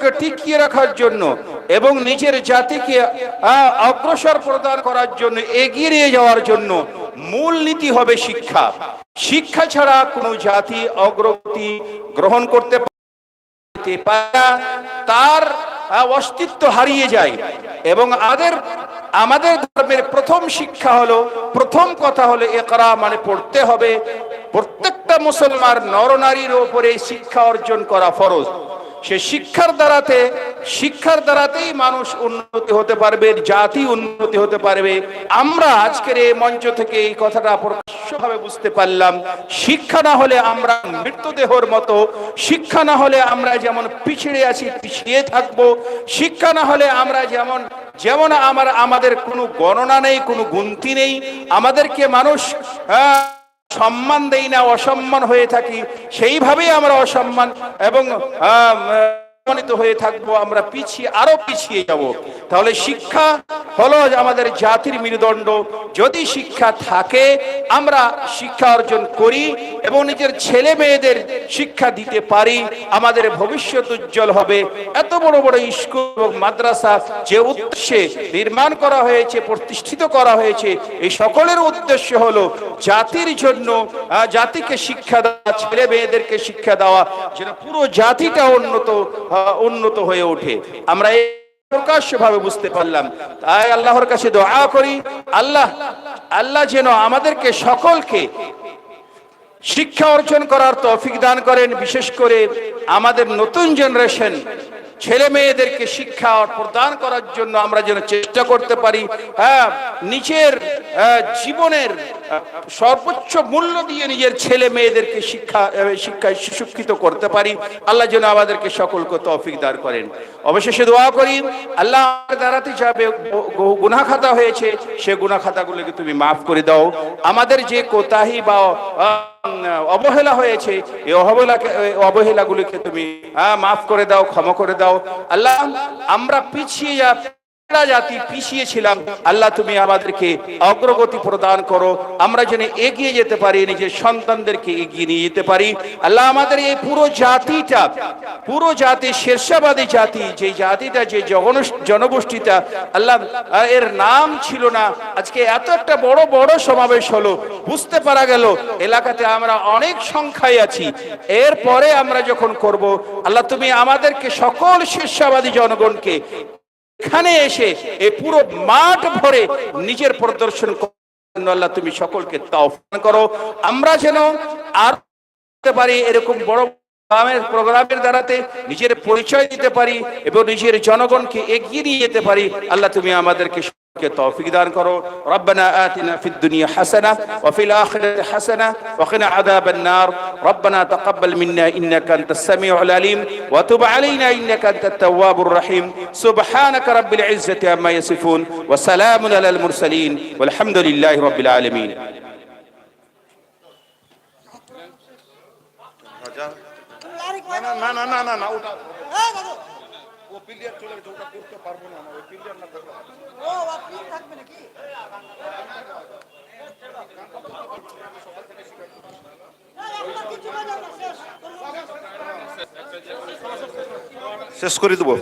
অস্তিত্বকে টিকিয়ে রাখার জন্য এবং নিজের জাতিকে অগ্রসর প্রদান করার জন্য এগিয়ে নিয়ে যাওয়ার জন্য মূল নীতি হবে শিক্ষা। শিক্ষা ছাড়া কোনো জাতি অগ্রগতি গ্রহণ করতে তার অস্তিত্ব হারিয়ে যায় এবং আমাদের আমাদের ধর্মের প্রথম শিক্ষা হলো, প্রথম কথা হলো একরা মানে পড়তে হবে। প্রত্যেকটা মুসলমান নরনারীর ওপরে শিক্ষা অর্জন করা ফরজ। সে শিক্ষার দ্বারাতে শিক্ষার দ্বারাতেই মানুষ উন্নতি হতে পারবে জাতি উন্নতি হতে পারবে। আমরা আজকের এই মঞ্চ থেকে এই কথাটা প্রকাশ্যভাবে বুঝতে পারলাম। শিক্ষা না হলে আমরা মৃত্যুদেহর মতো শিক্ষা না হলে আমরা যেমন পিছিয়ে আছি পিছিয়ে থাকব। শিক্ষা না হলে আমরা যেমন যেমন আমার আমাদের কোনো গণনা নেই কোনো গুনতি নেই। আমাদেরকে মানুষ আহ, সম্মান দেই না অসম্মান হয়ে থাকি সেইভাবেই আমরা অসম্মান এবং সম্মানিত হয়ে থাকব আমরা পিছিয়ে আরও পিছিয়ে যাব। তাহলে শিক্ষা হলো আমাদের জাতির মেরুদণ্ড। যদি শিক্ষা থাকে আমরা শিক্ষা অর্জন করি এবং নিজের ছেলে মেয়েদের শিক্ষা দিতে পারি আমাদের ভবিষ্যৎ উজ্জ্বল হবে। এত বড় বড় স্কুল এবং মাদ্রাসা যে উদ্দেশ্যে নির্মাণ করা হয়েছে প্রতিষ্ঠিত করা হয়েছে এই সকলের উদ্দেশ্য হলো জাতির জন্য জাতিকে শিক্ষা দেওয়া ছেলে মেয়েদেরকে শিক্ষা দেওয়া যেন পুরো জাতিটা উন্নত আহ, উন্নত হয়ে ওঠে। আমরা প্রকাশ্যভাবে বুঝতে পারলাম। তাই আল্লাহর কাছে দোয়া করি, আল্লাহ আল্লাহ যেন আমাদেরকে সকলকে শিক্ষা অর্জন করার তৌফিক দান করেন। বিশেষ করে আমাদের নতুন জেনারেশন ছেলে মেয়েদেরকে শিক্ষা প্রদান করার জন্য আমরা যেন চেষ্টা করতে পারি হ্যাঁ নিজের আহ, জীবনের সর্বোচ্চ মূল্য দিয়ে নিজের ছেলে মেয়েদেরকে শিক্ষা শিক্ষায় সুশিক্ষিত করতে পারি। আল্লাহ যেন আমাদেরকে সকলকে তৌফিক দান করেন। অবশেষে দোয়া করি আল্লাহ দাঁড়াতে যাবে গুনা খাতা হয়েছে সে গুনা খাতাগুলোকে তুমি মাফ করে দাও। আমাদের যে কোতাহি বা অবহেলা হয়েছে। এই অবহেলাকে অবহেলাগুলিকে তুমি মাফ করে দাও, ক্ষমা করে দাও। আল্লাহ, আমরা পিছিয়ে জাতি পিছিয়ে ছিলাম, আল্লাহ তুমি আমাদেরকে অগ্রগতি প্রদান করো। আমরা যেন এগিয়ে যেতে পারি, নিজের সন্তানদেরকে এগিয়ে নিয়ে যেতে পারি। আল্লাহ আমাদের এই পুরো জাতিটা, পুরো জাতি শেরশাবাদী জাতি, যে জাতিটা, যে জনগোষ্ঠীটা, আল্লাহ এর নাম ছিল না। আজকে এত একটা বড় বড় সমাবেশ হলো, বুঝতে পারা গেল, এলাকাতে আমরা অনেক সংখ্যায় আছি। এরপরে আমরা যখন করব, আল্লাহ তুমি আমাদেরকে সকল শীর্ষাবাদী জনগণকে এখানে এসে এই পুরো মাঠ ভরে নিজের প্রদর্শন আল্লাহ, তুমি সকলকে তৌফিক করো। আমরা যেন আর পারি এরকম বড় প্রোগ্রামের দ্বারাতে নিজের পরিচয় দিতে পারি এবং নিজের জনগণকে এগিয়ে নিয়ে যেতে পারি। আল্লাহ, তুমি আমাদেরকে توفيق دار كرو ربنا آتنا في الدنيا حسنة وفي الآخرة حسنة وقنا عذاب النار ربنا تقبل منا إنك أنت السميع العليم وتب علينا إنك أنت التواب الرحيم سبحانك رب العزة عما يصفون وسلام على المرسلين والحمد لله رب العالمين ও পিলিয়ার চলে গেছে ওটা করতে পারব না আমার ওই পিলিয়ার না। থাকবে ও আপিল থাকবে নাকি? শেষ করে দেবো।